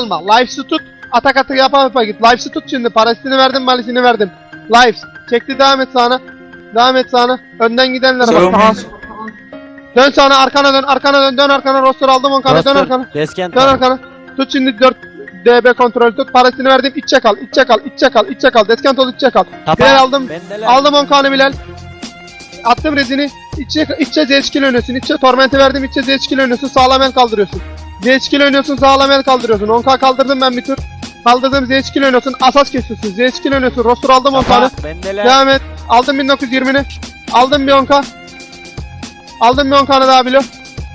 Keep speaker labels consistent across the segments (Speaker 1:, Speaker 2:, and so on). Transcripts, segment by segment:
Speaker 1: alma. Lifes'ı tut. Atak atak yapa yapa git. Lifes'ı tut şimdi. Parasitini verdim, malisini verdim. Lives. Çekti devam et sağına. Devam et sağına. Önden gidenlere bak. Tamam. Dön sağına, arkana dön, arkana dön, dön arkana. Roster aldım on kana, dön arkana.
Speaker 2: Deskent
Speaker 1: Dön arkana. Tut şimdi 4 DB kontrol tut. Parasitini verdim. İçe kal, içe kal, içe kal, içe kal. Deskent ol, içe kal. Bilal aldım. Aldım 10 kanı Bilal. Attım rezini. İçe, içe Z-Skill oynuyorsun. İçe tormenti verdim. İçe Z-Skill oynuyorsun. Sağlam el kaldırıyorsun. Z-Skill oynuyorsun. Sağlam el kaldırıyorsun. 10k kaldırdım ben bir tur. Kaldırdım Z-Skill oynuyorsun. Asas kesiyorsun. Z-Skill oynuyorsun. Roster aldım 10 kanı.
Speaker 2: Kafa, bendeler.
Speaker 1: Devam et. Aldım 1920'ni. Aldım bir 10k. Aldım bir 10 kanı daha Bilo.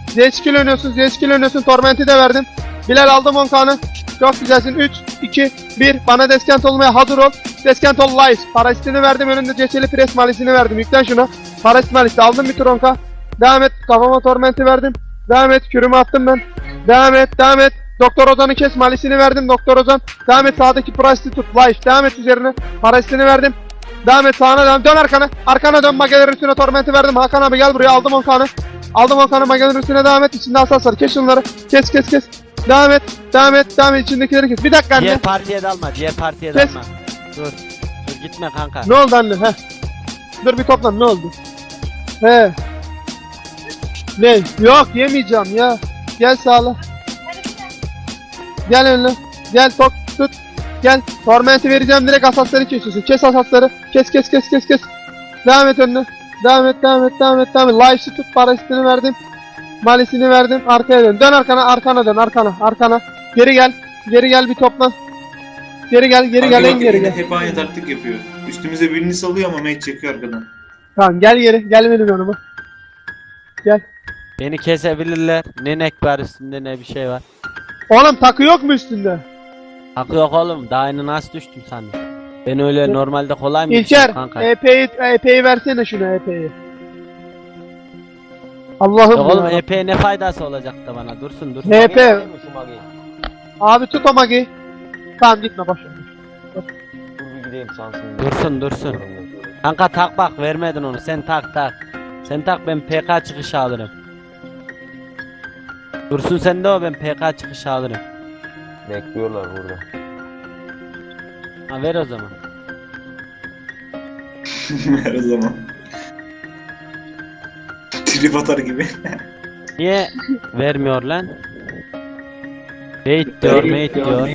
Speaker 1: Z-Skill oynuyorsun. Z-Skill oynuyorsun. Tormenti de verdim. Bilal aldım 10 kanı. Çok güzelsin. 3, 2, 1. Bana deskent olmaya hazır ol. Deskent ol live. Parasitini verdim. Önünde ceçeli pres malisini verdim. Yüklen şunu. Parasit malisi. Aldım bir tur 10k. Devam et. Kafama tormenti verdim. Devam et. Kürümü attım ben. Devam et. Devam et. Doktor Ozan'ı kes. Malisini verdim. Doktor Ozan. Devam et. Sağdaki parasiti tut. Live. Devam et üzerine. Parasitini verdim. Devam et sağına devam. Dön arkana. Arkana dön. Mageler üstüne tormenti verdim. Hakan abi gel buraya. Aldım 10 kanı. Aldım 10 kanı. Mageler üstüne devam et. İçinde asas var. Kes şunları. Kes kes kes. Devam et. Devam et. Devam et. İçindekileri kes. Bir dakika anne.
Speaker 2: Diğer partiye dalma. Diğer partiye
Speaker 1: Kes.
Speaker 2: dalma. Dur. Dur gitme kanka.
Speaker 1: Ne oldu anne? Heh. Dur bir toplan. Ne oldu? He. Ne? Yok yemeyeceğim ya. Gel sağla. Gel önüne. Gel tok tut. Gel. Tormenti vereceğim direkt asasları kesiyorsun. Kes asasları. Kes kes kes kes kes. Devam et önüne. Devam et devam et devam et devam et. Life'si tut. Parasitini verdim. Malisini verdim. Arkaya dön. Dön arkana arkana dön arkana arkana. Geri gel. Geri gel bir toplan. Geri gel geri gel en geri gel.
Speaker 3: Hep aynı taktik yapıyor. Üstümüze birini salıyor ama mate çekiyor arkadan.
Speaker 1: Tamam gel geri. Gel benim yanıma. Gel.
Speaker 2: Beni kesebilirler. Ne nek var üstünde ne bir şey var.
Speaker 1: Oğlum takı yok mu üstünde?
Speaker 2: Hakkı yok oğlum. Daha yeni nasıl düştüm sandım. Ben öyle normalde kolay mı
Speaker 1: İlker,
Speaker 2: kanka?
Speaker 1: EP'yi EP'yi versene şuna EP'yi. Allah'ım
Speaker 2: Yok oğlum. EP ne faydası olacak da bana? Dursun dursun.
Speaker 1: EP. Abi tut o magi. Tamam gitme boş.
Speaker 4: Dur bir gideyim sansın.
Speaker 2: Dursun dursun. Kanka tak bak vermedin onu. Sen tak tak. Sen tak ben PK çıkışı alırım. Dursun sen de o ben PK çıkışı alırım.
Speaker 4: Bekliyorlar burada.
Speaker 2: Ha ver o zaman.
Speaker 3: Her zaman. Trip atar gibi.
Speaker 2: Niye vermiyor lan? Wait diyor, wait diyor.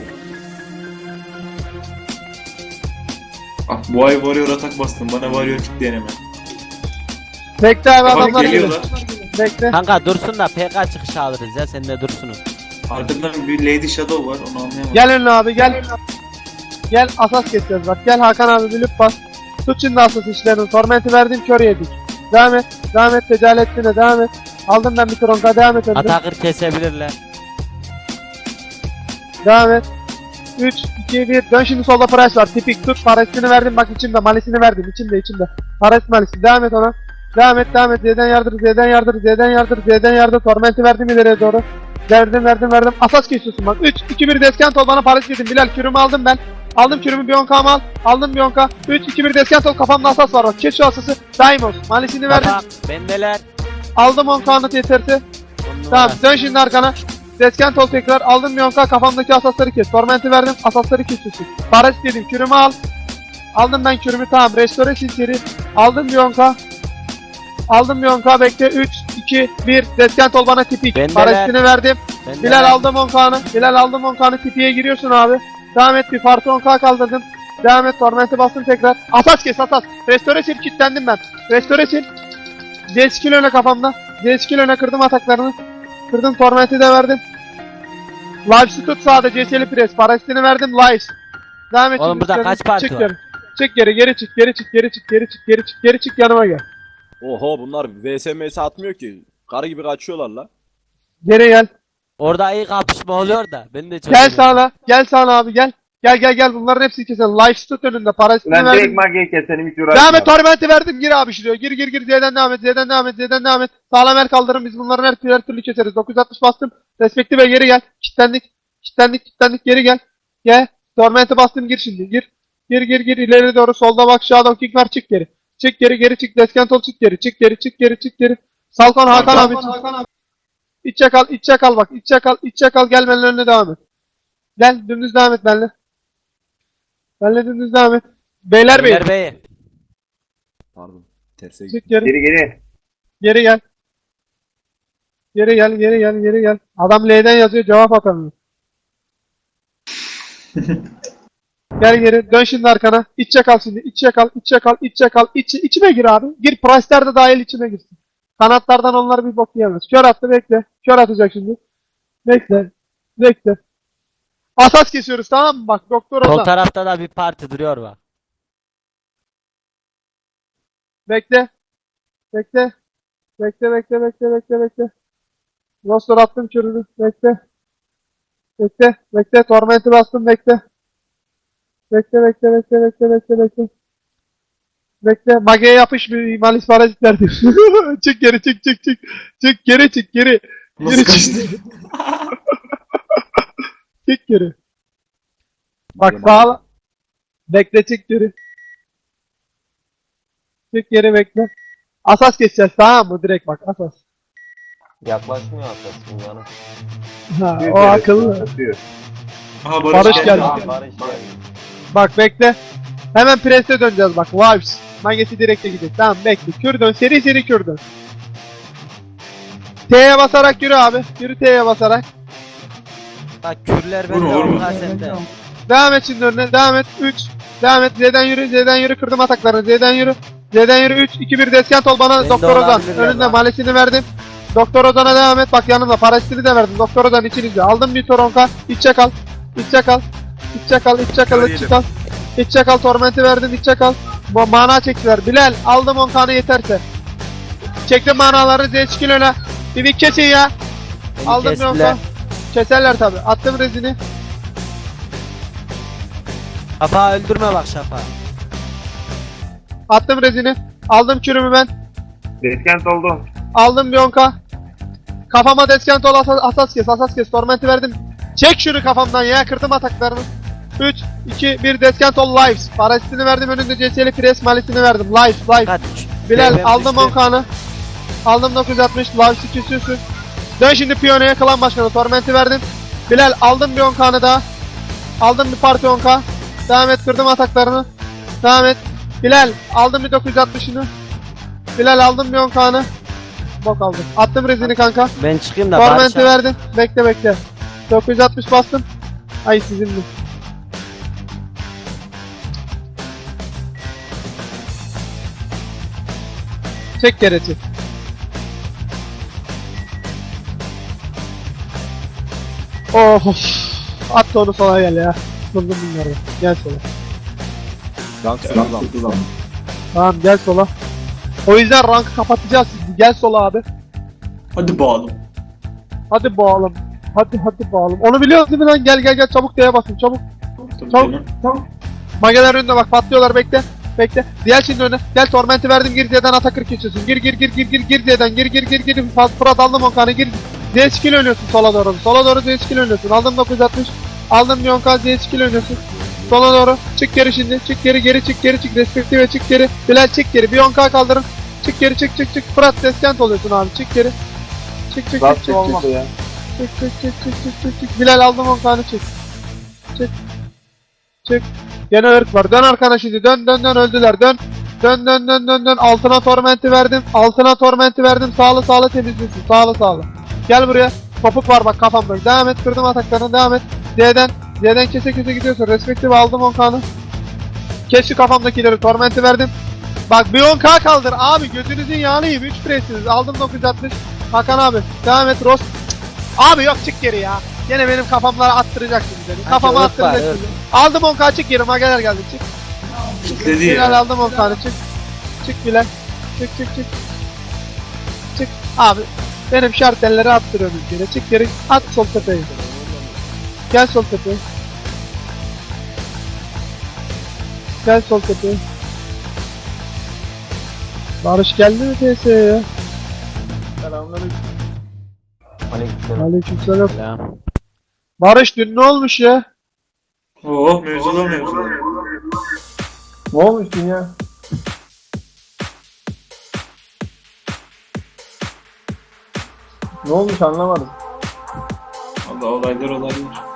Speaker 3: ah bu ay varıyor atak bastım. Bana varıyor kitleyen hemen.
Speaker 1: Bekle abi
Speaker 3: Bak
Speaker 1: adamlar geliyor.
Speaker 3: geliyorlar.
Speaker 1: Bekle.
Speaker 2: Kanka dursun da PK çıkışı alırız ya sen de dursun.
Speaker 3: Arkadan bir Lady Shadow var onu anlayamadım.
Speaker 1: Gel önüne abi gel. Gel asas keseceğiz bak. Gel Hakan abi bilip bas. Tut şimdi asas işlerini. Tormenti verdim kör yedik. Devam et. Devam et. Tecaletine devam et. Aldım ben bir tronka devam et önüne.
Speaker 2: Atakır kesebilirler.
Speaker 1: Devam et. 3, 2, 1. Dön şimdi solda price var. Tipik tut. Parasını verdim. Bak içimde. Malisini verdim. İçimde içimde. Paras malisi. Devam et ona. Devam et devam et. Z'den yardır. Z'den yardır. Z'den yardır. Z'den yardır. Tormenti verdim ileriye doğru. Verdim verdim verdim. Asas kesiyorsun bak. 3, 2, 1 deskant ol. Bana paras dedim. Bilal kürümü aldım ben. Aldım kürümü 10k al. Aldım 10k. 3, 2, 1 deskant ol. Kafamda asas var bak. Kes şu asası. Daimos. Malisini verdim.
Speaker 2: Kapak bendeler.
Speaker 1: Aldım 10k'nı yeterse.
Speaker 2: On numara.
Speaker 1: Tamam dön şimdi arkana. Deskent ol tekrar. Aldım 10k kafamdaki asasları kes. Tormenti verdim. Asasları kesiyorsun. Paras dedim. Kürümü al. Aldım ben kürümü tamam. Restore seri. Aldım 10k. Aldım 10k bekle. 3, 2, 1. Deskent ol bana tipik. Parasitini verdim.
Speaker 2: Bendeler.
Speaker 1: Bilal aldım 10k'nı. Bilal aldım 10k'nı. Tipiye giriyorsun abi. Devam et. Bir farklı 10k kaldırdım. Devam et. Tormenti bastım tekrar. Asas kes asas. Restore sil kilitlendim ben. Restore sil. Z-skill öne kafamda. Z-skill öne kırdım ataklarını. Kırdım tormenti de verdim. Lives'i tut sağda CS'li pres. Parasitini verdim Lives. Devam et.
Speaker 2: Oğlum burada kaç parti
Speaker 1: çık
Speaker 2: var?
Speaker 1: Geri. Çık geri geri çık geri çık geri çık geri çık geri çık geri çık yanıma gel.
Speaker 5: Oho bunlar VSMS atmıyor ki. Karı gibi kaçıyorlar la.
Speaker 1: Geri gel.
Speaker 2: Orada iyi kapışma oluyor da. Ben de çok
Speaker 1: Gel sağla. Gel sağla abi gel. Gel gel gel bunların hepsini keselim. Lives tut önünde. Parasitini
Speaker 4: Ulan
Speaker 1: verdim.
Speaker 4: direkt magiye keselim hiç uğraşma.
Speaker 1: Devam et tormenti verdim gir abi şuraya. Gir gir gir Z'den devam et Z'den devam et Z'den devam et. Sağlam el kaldırın biz bunların her, türlü- her türlü keseriz. 960 bastım. Respekti ve geri gel. Kitlendik. Kitlendik kitlendik geri gel. Gel. Tormenti bastım gir şimdi gir. Gir gir gir ileri doğru solda bak shadow kick var çık geri. Çık geri geri çık deskent ol çık geri çık geri çık geri çık geri. Salkon Hakan abi. çık. İçe kal içe kal bak içe kal içe kal gelmenin önüne devam et. Gel dümdüz devam et benle. Benle dümdüz devam et. Beyler bey.
Speaker 2: Beyler Bey.
Speaker 5: Pardon. Terse gittim.
Speaker 1: Çık geri.
Speaker 4: Geri geri.
Speaker 1: Geri gel. Geri gel, geri gel, geri gel. Adam L'den yazıyor, cevap atamıyor. gel geri, dön şimdi arkana. İçe kal şimdi, içe kal, içe kal, içe kal, içi, içime gir abi. Gir, Price'ler de dahil içime girsin. Kanatlardan onlar bir bok yiyemez. Kör attı, bekle. Kör atacak şimdi. Bekle, bekle. Asas kesiyoruz tamam mı? Bak doktor
Speaker 2: Sol
Speaker 1: Ozan.
Speaker 2: tarafta da bir parti duruyor bak.
Speaker 1: Bekle. Bekle. Bekle bekle bekle bekle bekle. Rostor attım çürüdü. Bekle. Bekle. Bekle. Torment'i bastım bekle. Bekle bekle bekle bekle bekle bekle. Bekle. Mage'ye yapış bir malis parazit verdim. çık geri çık çık çık. Çık geri çık geri.
Speaker 3: Nasıl
Speaker 1: Geri çık. çık geri. Bak
Speaker 5: Yemin
Speaker 1: sağ Bekle çık geri. Çık geri bekle. Asas geçeceğiz tamam mı? Direkt bak asas.
Speaker 4: Yaklaşmıyor şimdi yanı.
Speaker 1: Ha, o akıllı.
Speaker 3: Aha Barış,
Speaker 1: Barış
Speaker 3: geldi.
Speaker 4: Barış geldi.
Speaker 1: Bak bekle. Hemen preste döneceğiz bak. Vibes. Magesi direkte gidecek. Tamam bekle. Kür dön. Seri seri kür dön. T'ye basarak yürü abi. Yürü T'ye basarak.
Speaker 2: Bak kürler
Speaker 3: Vurma,
Speaker 2: bende
Speaker 3: vurma.
Speaker 2: Sende.
Speaker 1: Devam et şimdi önüne. Devam et. 3. Devam et. Z'den yürü. Z'den yürü. Kırdım ataklarını. Z'den yürü. Z'den yürü. 3. 2 1 deskent ol bana.
Speaker 2: Bende
Speaker 1: Doktor Ozan.
Speaker 2: olabilirler
Speaker 1: Önünde
Speaker 2: lan.
Speaker 1: malesini verdim. Doktor Ozan'a devam et. Bak yanımda. Parasitini de verdim. Doktor Ozan içinizde. Aldım bir toronka. İçe kal. İçe kal. İçe kal. İçe kal. İçe kal. İçe kal. Tormenti verdim. İçe kal. Bu mana çektiler. Bilal aldım 10 kanı yeterse. Çektim manaları Z çıkın öne. Bir bir kesin ya.
Speaker 2: Beni
Speaker 1: Aldım bir 10
Speaker 2: kestiler.
Speaker 1: kan. Keserler tabi. Attım rezini.
Speaker 2: Şafa öldürme bak şafa.
Speaker 1: Attım rezini. Aldım kürümü ben.
Speaker 4: Deskent oldu.
Speaker 1: Aldım bir 10k. Kafama deskent ol asas, asas kes asas kes. Tormenti verdim. Çek şunu kafamdan ya kırdım ataklarını. 3, 2, 1 deskent ol lives. Parasitini verdim önünde CS'li pres malisini verdim. Lives lives.
Speaker 2: Kaç.
Speaker 1: Bilal aldım
Speaker 2: düştü.
Speaker 1: 10k'nı. Aldım 960 lives küsüsün. Dön şimdi piyanoya klan başkanı Tormenti verdim. Bilal aldım bir 10k'nı daha. Aldım bir parti 10k. Devam et kırdım ataklarını. Devam et. Bilal aldım bir 960'ını. Bilal aldım bir 10k'nı. Bok aldım. Attım rezini kanka.
Speaker 2: Ben çıkayım da
Speaker 1: Tormenti verdim. Bekle bekle. 960 bastım. Ay sizin mi? Geri çek. Oh, of. At da onu sola gel ya. Buldum bunları. Gel sola.
Speaker 5: Rank sıfırlan.
Speaker 1: Tamam gel sola. O yüzden rankı kapatacağız sizi. Gel sola abi.
Speaker 3: Hadi bağalım.
Speaker 1: Hadi bağalım. Hadi hadi bağalım. Onu biliyoruz değil mi lan? Gel gel gel çabuk D'ye basın çabuk.
Speaker 3: Tabii
Speaker 1: Tamam.
Speaker 3: canım.
Speaker 1: Mageler önünde bak patlıyorlar bekle. Bekle. Diğer şimdi önüne. Gel tormenti verdim gir Z'den atakır geçiyorsun. Gir gir gir gir gir gir Z'den gir gir gir gir. Faz Fırat aldım Onkan'ı gir. Z skill oynuyorsun sola doğru. Sola doğru Z skill oynuyorsun. Aldım 960. Aldım bir Onkan Z skill oynuyorsun. Sola doğru. Çık geri şimdi. Çık geri geri çık geri çık. Respektive çık geri. Bilal çık geri. Bir 10k kaldırın. Çık geri çık çık çık. Fırat deskent oluyorsun abi. Çık geri. Çık çık çık çık. çık. Çık çık çık çık çık. Bilal aldım 10 tane çık. Çık. Çık. Gene ırk var. Dön arkana şimdi. Dön dön dön öldüler. Dön. Dön dön dön dön dön. Altına tormenti verdim. Altına tormenti verdim. Sağlı sağlı temizlesin. Sağlı sağlı. Gel buraya. Topuk var bak kafamda. Devam et. Kırdım ataklarını. Devam et. Z'den. Z'den kese kese gidiyorsun. Respektif aldım 10 kanı. Kes şu kafamdakileri. Tormenti verdim. Bak bir 10k kaldır. Abi gözünüzün yiyeyim. 3 presiniz. Aldım 960. Hakan abi. Devam et. Rost. Abi yok çık geri ya. Gene benim kafamlara attıracaksın beni. Kafama
Speaker 2: ırk var,
Speaker 1: attıracaksın. Aldım 10k çık geri. Mageler geldi çık. Bilal
Speaker 3: ya.
Speaker 1: aldım 10 tane çık. Çık Bilal. Çık çık çık. Çık. Abi benim şartelleri attırıyorum geri. Çık geri. At sol tepeye. Gel sol tepeye. Gel sol tepeye. Barış geldi mi TS'ye ya? Selamünaleyküm.
Speaker 4: Aleykümselam.
Speaker 1: Aleykümselam.
Speaker 2: Selam.
Speaker 1: Barış dün ne olmuş ya?
Speaker 3: Oh mevzular mevzular.
Speaker 4: Ne olmuş dünya? Ne olmuş anlamadım.
Speaker 3: Allah olaylar olaylar.